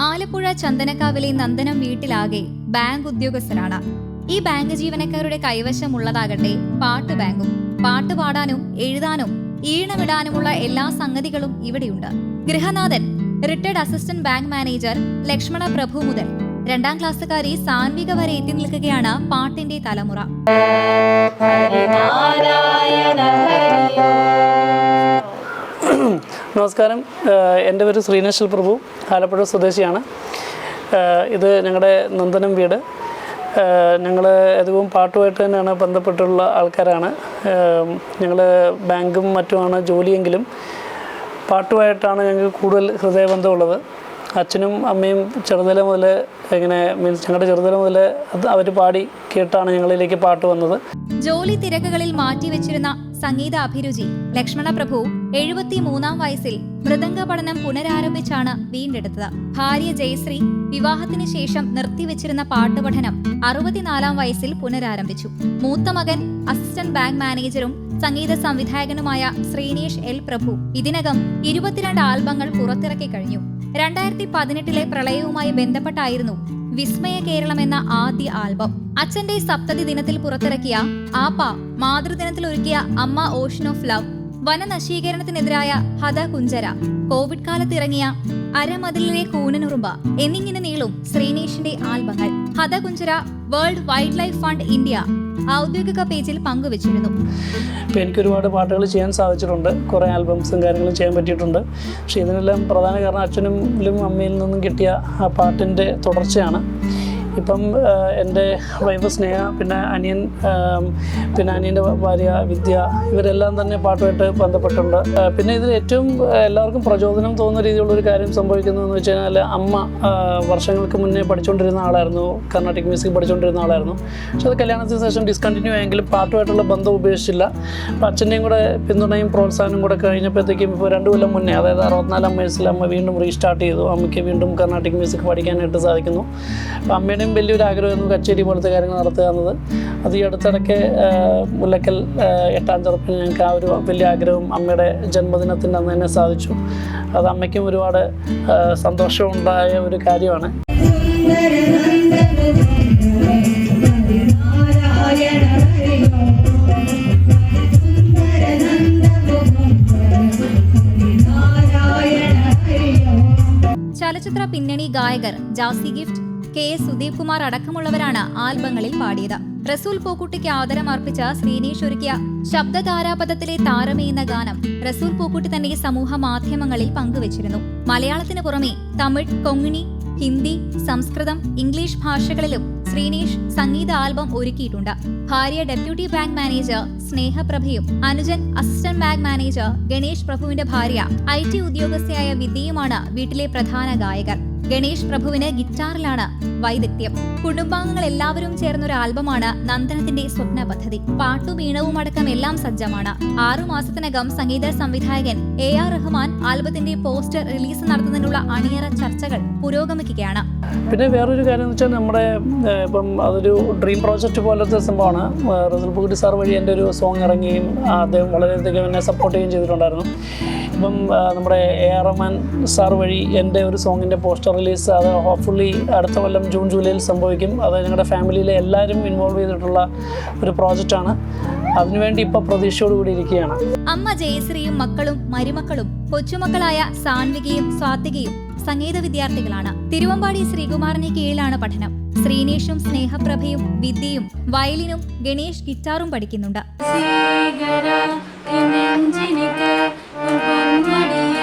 ആലപ്പുഴ ചന്ദനക്കാവിലെ നന്ദനം വീട്ടിലാകെ ബാങ്ക് ഉദ്യോഗസ്ഥരാണ്. ഈ ബാങ്ക് ജീവനക്കാരുടെ കൈവശമുള്ളതാകട്ടെ പാട്ട് ബാങ്കും. പാട്ട് പാടാനും എഴുതാനും ഈണമിടാനുമുള്ള എല്ലാ സംഗതികളും ഇവിടെയുണ്ട്. ഗൃഹനാഥൻ retired assistant bank manager Lakshmana Prabhu മുതൽ രണ്ടാം ക്ലാസ്സുകാരി സാൻവിക വരെ എത്തി നിൽക്കുകയാണ് പാട്ടിന്റെ തലമുറ. നമസ്കാരം. എന്റെ പേര് ശ്രീനേശ്വൽ പ്രഭു ആലപ്പുഴ സ്വദേശിയാണ്. ഇത് ഞങ്ങളുടെ നന്ദനം വീട്. ഞങ്ങൾ അധികവും പാട്ടുമായിട്ട് തന്നെയാണ് ബന്ധപ്പെട്ടുള്ള ആൾക്കാരാണ്. ഞങ്ങൾ ബാങ്കും മറ്റുമാണ് ജോലിയെങ്കിലും പാട്ടുമായിട്ടാണ് ഞങ്ങൾക്ക് കൂടുതൽ ഹൃദയബന്ധമുള്ളത്. അച്ഛനും അമ്മയും ചെറുതല മുതൽ ഇങ്ങനെ മീൻസ് ഞങ്ങളുടെ ചെറുതല മുതൽ അവർ പാടി കേട്ടാണ് ഞങ്ങളിലേക്ക് പാട്ട് വന്നത്. ജോലി തിരക്കുകളിൽ മാറ്റിവെച്ചിരുന്ന സംഗീത അഭിരുചി ലക്ഷ്മണ പ്രഭു എഴുപത്തി മൂന്നാം വയസ്സിൽ മൃദംഗ പഠനം പുനരാരംഭിച്ചാണ് വീണ്ടെടുത്തത്. ഭാര്യ ജയശ്രീ വിവാഹത്തിന് ശേഷം നിർത്തിവെച്ചിരുന്ന പാട്ടുപഠനം അറുപത്തിനാലാം വയസ്സിൽ പുനരാരംഭിച്ചു. മൂത്ത മകൻ അസിസ്റ്റന്റ് ബാങ്ക് മാനേജറും സംഗീത സംവിധായകനുമായ ശ്രീനേഷ് എൽ. പ്രഭു ഇതിനകം ഇരുപത്തിരണ്ട് ആൽബങ്ങൾ പുറത്തിറക്കി കഴിഞ്ഞു രണ്ടായിരത്തി പതിനെട്ടിലെ പ്രളയവുമായി ബന്ധപ്പെട്ടായിരുന്നു വിസ്മയ കേരളം എന്ന ആദ്യ ആൽബം. അച്ഛന്റെ സപ്തതി ദിനത്തിൽ പുറത്തിറക്കിയ ആപ്പ മാതൃദിനത്തിൽ ഒരുക്കിയ അമ്മ ഓഷൻ ഓഫ് ലവ്. വനനശീകരണത്തിനെതിരായ ഹത കുഞ്ചര കോവിഡ് കാലത്ത് ഇറങ്ങിയ അരമതിലിലെ കൂനനുറുമ്പ എന്നിങ്ങനെ നീളും ശ്രീനേഷിന്റെ ആൽബങ്ങൾ. Hata Kunjara World Wildlife Fund India ഔദ്യോഗിക പേജിൽ പങ്കുവച്ചിരുന്നു. ഇപ്പം എനിക്ക് ഒരുപാട് പാട്ടുകൾ ചെയ്യാൻ സാധിച്ചിട്ടുണ്ട്. കുറേ ആൽബംസും കാര്യങ്ങളും ചെയ്യാൻ പറ്റിയിട്ടുണ്ട്. പക്ഷേ ഇതിനെല്ലാം പ്രധാന കാരണം അച്ഛനും അമ്മയിൽ നിന്നും കിട്ടിയ ആ പാട്ടിന്റെ തുടർച്ചയാണ്. ഇപ്പം എന്റെ വൈഫ് സ്നേഹ പിന്നെ അനിയൻ പിന്നെ അനിയന്റെ ഭാര്യ വിദ്യ ഇവരെല്ലാം തന്നെ പാട്ടുമായിട്ട് ബന്ധപ്പെട്ടുണ്ട്. പിന്നെ ഇതിൽ ഏറ്റവും എല്ലാവർക്കും പ്രചോദനം തോന്നുന്ന രീതിയിലുള്ള ഒരു കാര്യം സംഭവിക്കുന്നതെന്ന് വെച്ച് കഴിഞ്ഞാൽ അമ്മ വർഷങ്ങൾക്ക് മുന്നേ പഠിച്ചുകൊണ്ടിരുന്ന ആളായിരുന്നു. കർണാട്ടിക് മ്യൂസിക് പഠിച്ചുകൊണ്ടിരുന്ന ആളായിരുന്നു. പക്ഷെ അത് കല്യാണത്തിന് ശേഷം ഡിസ്കണ്ടിന്യൂ ആയെങ്കിലും പാട്ടുമായിട്ടുള്ള ബന്ധം ഉപേക്ഷിച്ചില്ല. അപ്പം അച്ഛന്റെയും കൂടെ പിന്തുണയും പ്രോത്സാഹനം കൂടെ കഴിഞ്ഞപ്പോഴത്തേക്കും ഇപ്പോൾ രണ്ട് കൊല്ലം മുന്നേ അതായത് അറുപത്തിനാലാം വയസ്സിൽ അമ്മ വീണ്ടും റീസ്റ്റാർട്ട് ചെയ്തു. അമ്മയ്ക്ക് വീണ്ടും കർണാട്ടിക് മ്യൂസിക് പഠിക്കാനായിട്ട് സാധിക്കുന്നു. അപ്പം അമ്മയുടെയും വലിയൊരു ആഗ്രഹമായിരുന്നു കച്ചേരി പോലത്തെ കാര്യങ്ങൾ നടത്തുക എന്നത്. അത് ഈ അടുത്തിടയ്ക്ക് മുല്ലക്കൽ എട്ടാം ചെറുപ്പിന് ഞങ്ങൾക്ക് ആ ഒരു വലിയ ആഗ്രഹം അമ്മയുടെ ജന്മദിനത്തിന്റെ അന്ന് തന്നെ സാധിച്ചു. അത് അമ്മയ്ക്കും ഒരുപാട് സന്തോഷമുണ്ടായ ഒരു കാര്യമാണ്. ചലച്ചിത്ര പിന്നണി ഗായകർ Jassie Gift K S Sudeep Kumar അടക്കമുള്ളവരാണ് ആൽബങ്ങളിൽ പാടിയത്. റസൂൽ പൂക്കുട്ടിക്ക് ആദരമർപ്പിച്ച ശ്രീനീഷ് ഒരുക്കിയ ശബ്ദധാരാപഥത്തിലെ താരമേ എന്ന ഗാനം റസൂൽ പൂക്കുട്ടി തന്നെ സമൂഹ മാധ്യമങ്ങളിൽ പങ്കുവച്ചിരുന്നു. മലയാളത്തിന് പുറമെ തമിഴ് കൊങ്ങിണി ഹിന്ദി സംസ്കൃതം ഇംഗ്ലീഷ് ഭാഷകളിലും ശ്രീനീഷ് സംഗീത ആൽബം ഒരുക്കിയിട്ടുണ്ട്. ഭാര്യ ഡെപ്യൂട്ടി ബാങ്ക് മാനേജർ സ്നേഹപ്രഭയും അനുജൻ അസിസ്റ്റന്റ് ബാങ്ക് മാനേജർ ഗണേഷ് പ്രഭുവിന്റെ ഭാര്യ ഐ ടി ഉദ്യോഗസ്ഥയായ വിദ്യയുമാണ് വീട്ടിലെ പ്രധാന ഗായകർ. ഗണേഷ് പ്രഭുവിന് ഗിറ്റാറിലാണ് വൈദഗ്ധ്യം. കുടുംബാംഗങ്ങൾ എല്ലാവരും ചേർന്ന ഒരു ആൽബമാണ് നന്ദനത്തിന്റെ സ്വപ്ന പദ്ധതി. പാട്ടും ഈണവും അടക്കം എല്ലാം സജ്ജമാണ്. ആറു മാസത്തിനകം സംഗീത സംവിധായകൻ എ ആർ റഹ്മാൻ ആൽബത്തിന്റെ പോസ്റ്റർ റിലീസ് നടത്തുന്നതിനുള്ള അണിയറ ചർച്ചകൾ പുരോഗമിക്കുകയാണ്. പിന്നെ വേറൊരു കാര്യം എന്ന് വെച്ചാൽ നമ്മുടെ ഇപ്പം അതൊരു ഡ്രീം പ്രോജക്റ്റ് പോലത്തെ സംഭവമാണ്. റിസൽ പുകുട്ടി സാർ വഴി എന്റെ ഒരു സോങ് ഇറങ്ങുകയും അദ്ദേഹം വളരെയധികം എന്നെ സപ്പോർട്ട് ചെയ്യുകയും ചെയ്തിട്ടുണ്ടായിരുന്നു. ഇപ്പം നമ്മുടെ എ ആർ റഹ്മാൻ സാർ വഴി എന്റെ ഒരു സോങ്ങിന്റെ പോസ്റ്റർ റിലീസ് അത് ഹോപ്പ്ഫുള്ളി അടുത്ത കൊല്ലം ജൂൺ ജൂലൈയിൽ സംഭവിക്കും. അത് ഞങ്ങളുടെ ഫാമിലിയിലെ എല്ലാവരും ഇൻവോൾവ് ചെയ്തിട്ടുള്ള ഒരു പ്രോജക്റ്റാണ്. അതിനുവേണ്ടി ഇപ്പോൾ പ്രതീക്ഷയോടുകൂടി ഇരിക്കുകയാണ്. അമ്മ ജയശ്രീയും മക്കളും മരുമക്കളും കൊച്ചുമക്കളായ സാൻവികയും സ്വാതികയും സംഗീത വിദ്യാർത്ഥികളാണ്. തിരുവമ്പാടി ശ്രീകുമാറിന് കീഴിലാണ് പഠനം. ശ്രീനേഷും സ്നേഹപ്രഭയും വിദ്യയും വയലിനും ഗണേഷ് ഗിറ്റാറും പഠിക്കുന്നുണ്ട്. money.